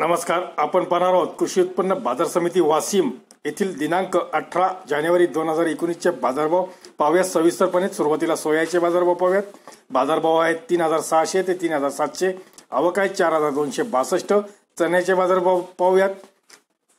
नमस्कार. आपण पाहणार आहोत कृषी उत्पन्न बाजार समिती वाशिम येथील दिनांक अठरा जानेवारी दोन हजार एकोणीसचे बाजारभाव. पाहूयात सविस्तरपणे सुरुवातीला सोयाचे बाजारभाव पाहूयात. बाजारभाव आहेत तीन हजार सहाशे ते तीन हजार सातशे. आवक आहे चार हजार दोनशे बासष्ट. चण्याचे बाजारभाव पाहूयात.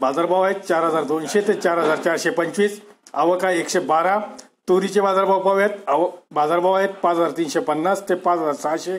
बाजारभाव आहेत चार हजार दोनशे ते चार हजार चारशे पंचवीस. आवक आहे एकशे बारा. तुरीचे बाजारभाव पाहूयात. आव बाजारभाव आहेत पाच हजार तीनशे पन्नास ते पाच हजार सहाशे.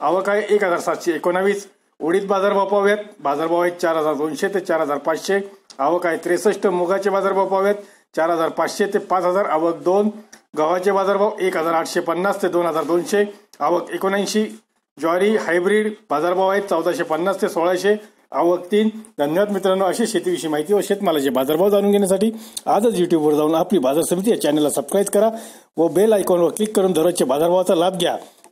आवक आहे एक हजार सातशे एकोणावीस. उडीद बाजारभाव पाहूयात. बाजारभाव आहेत चार हजार दोनशे ते चार हजार पाचशे. आवक आहे त्रेसष्ट मुगाचे बाजारभाव पाहूयात. चार हजार पाचशे ते पाच हजार आवक दोन. गव्हाचे बाजारभाव एक हजार आठशे पन्नास ते दोन हजार दोनशे. आवक एकोणऐंशी. ज्वारी हायब्रीड बाजारभाव आहेत चौदाशे पन्नास ते सोळाशे. आवक तीन. धन्यवाद मित्रांनो अशी शेतीविषयी माहिती व शेतमालाचे बाजारभाव जाणून घेण्यासाठी आजच युट्यूबवर जाऊन आपली बाजार समिती या चॅनलला सबस्क्राईब करा व बेल आयकॉनवर क्लिक करून दररोजच्या बाजारभावाचा लाभ घ्या.